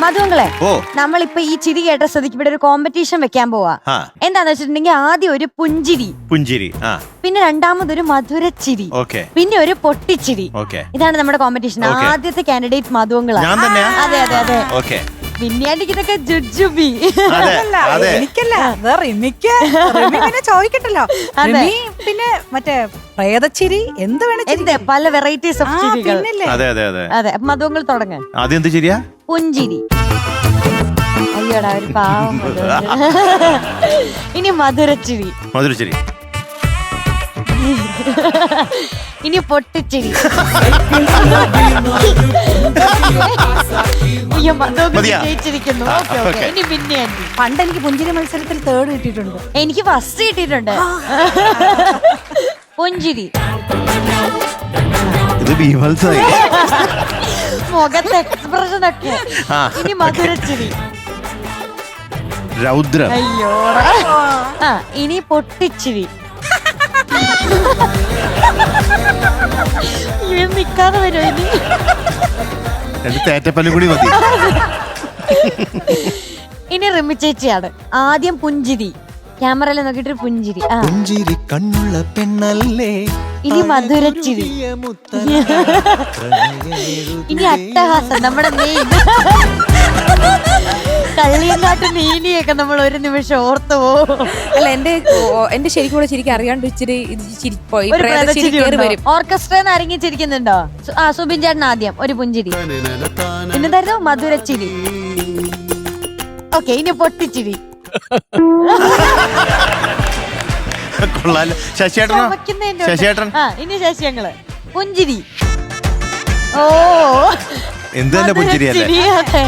മധുങ്ങളെ ഓ. നമ്മളിപ്പോ ഈ ചിരി കേട്ട സ്ഥിതിക്ക് ഇവിടെ ഒരു കോമ്പറ്റീഷൻ വെക്കാൻ പോവാ. എന്താന്ന് വെച്ചിട്ടുണ്ടെങ്കിൽ ആദ്യം ഒരു പുഞ്ചിരി. പുഞ്ചിരി ആ. പിന്നെ രണ്ടാമതൊരു മധുര ഓക്കെ. പിന്നെ ഒരു പൊട്ടിച്ചിരി. ഓക്കെ. ഇതാണ് നമ്മുടെ കോമ്പറ്റീഷൻ ആദ്യത്തെ കാൻഡിഡേറ്റ് മധുവങ്ങളാണ് അതെ അതെ അതെ. ഇതൊക്കെ ജുജുബി അതെ അല്ല അതെ. എനിക്കല്ല. ചോദിക്കട്ടല്ലോ. അതെ. പിന്നെ മറ്റേ പ്രേതച്ചിരി എന്ത് വേണം എന്ത്? പല വെറൈറ്റീസ് ഓഫ് ചിരികൾ. അതെ അതെ അതെ. അതെ മധുവങ്ങൾ തുടങ്ങാൻ ആദ്യം എന്ത് ശരിയാ പുഞ്ചിരി. അയ്യോടാ ഒരു പാവം. ഇനി മധുരച്ചിരി. മധുരച്ചിരി. ഇനി പൊട്ടിച്ചിരി. അയ്യോ മധുവങ്ങൾ മതിയാ? ജയിച്ചിരിക്കുന്നു ആ, ഓക്കെ ഓക്കെ. okay. ഇനി പിന്നെ ആന്റി. പണ്ട് എനിക്ക് പുഞ്ചിരി മത്സരത്തിൽ തേർഡ് കിട്ടിയിട്ടുണ്ട്. എനിക്ക് ഫസ്റ്റ് കിട്ടിയിട്ടുണ്ട്. പുഞ്ചിരി. ഇത് മുഖത്തെ എക്സ്പ്രഷൻ ഒക്കെ ആ, ഇനി മധുരച്ചിരി. രൗദ്രം. അയ്യോ. ആ ഇനി പൊട്ടിച്ചിരി. ഇവൻ നിക്കാതെ വരുമോ ഇനി? തേറ്റപ്പല്ലും കൂടി മതി. ഇനി റിമി ചേച്ചിയാണ്. ആദ്യം പുഞ്ചിരി. ക്യാമറയിൽ നോക്കിയിട്ട് പുഞ്ചിരി. ആ. പുഞ്ചിരി കണ്ണുള്ള പെണ്ണല്ലേ? ഇനി മധുര ചിരി ഇനി അട്ടഹാസം നമ്മുടെ മെയിൻ കള്ളിയങ്കാട്ട് നീനിയൊക്കെ നമ്മൾ ഒരു നിമിഷം ഓർത്തു പോകും. അല്ല എന്റെ എന്റെ ശരിക്കും കൂടെ ശരിക്കും അറിയാണ്ട് ഇച്ചിരി ചിരി? വരും. ഓർക്കസ്ട്രന്ന് അരങ്ങി ചിരിക്കുന്നുണ്ടോ? സു- ആ സുബിൻ ചേട്ടൻ ആദ്യം ഒരു പുഞ്ചിരി. പിന്നെന്തായിരുന്നു? മധുരച്ചിരി. ഓക്കെ ഇനി പൊട്ടിച്ചിരി. കൊള്ളാലോ ശശിയേട്ടനോ? ഉണ്ട്. ശശിയേട്ടൻ? ആ ഇനി ശശിയങ്ങൾ പുഞ്ചിരി. ഓ. എന്ത് തന്നെ പുഞ്ചിരിയല്ലേ അല്ലേ? അതെ.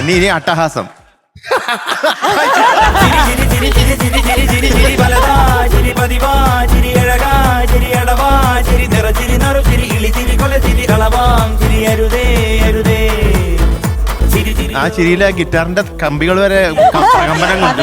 ഇനി ഇനി അട്ടഹാസം. ചിരി ചിരി ചിരി ചിരി ചിരി ചിരി ചിരി ചിരി ചിരി ചിരി ചിരി ചിരി ചിരി ചിരി ചിരി ചിരി ചിരി ചിരി ആ ചിരിയിലെ ഗിറ്റാറിന്റെ കമ്പികൾ വരെ കം- പ്രകമ്പനം കൊണ്ട്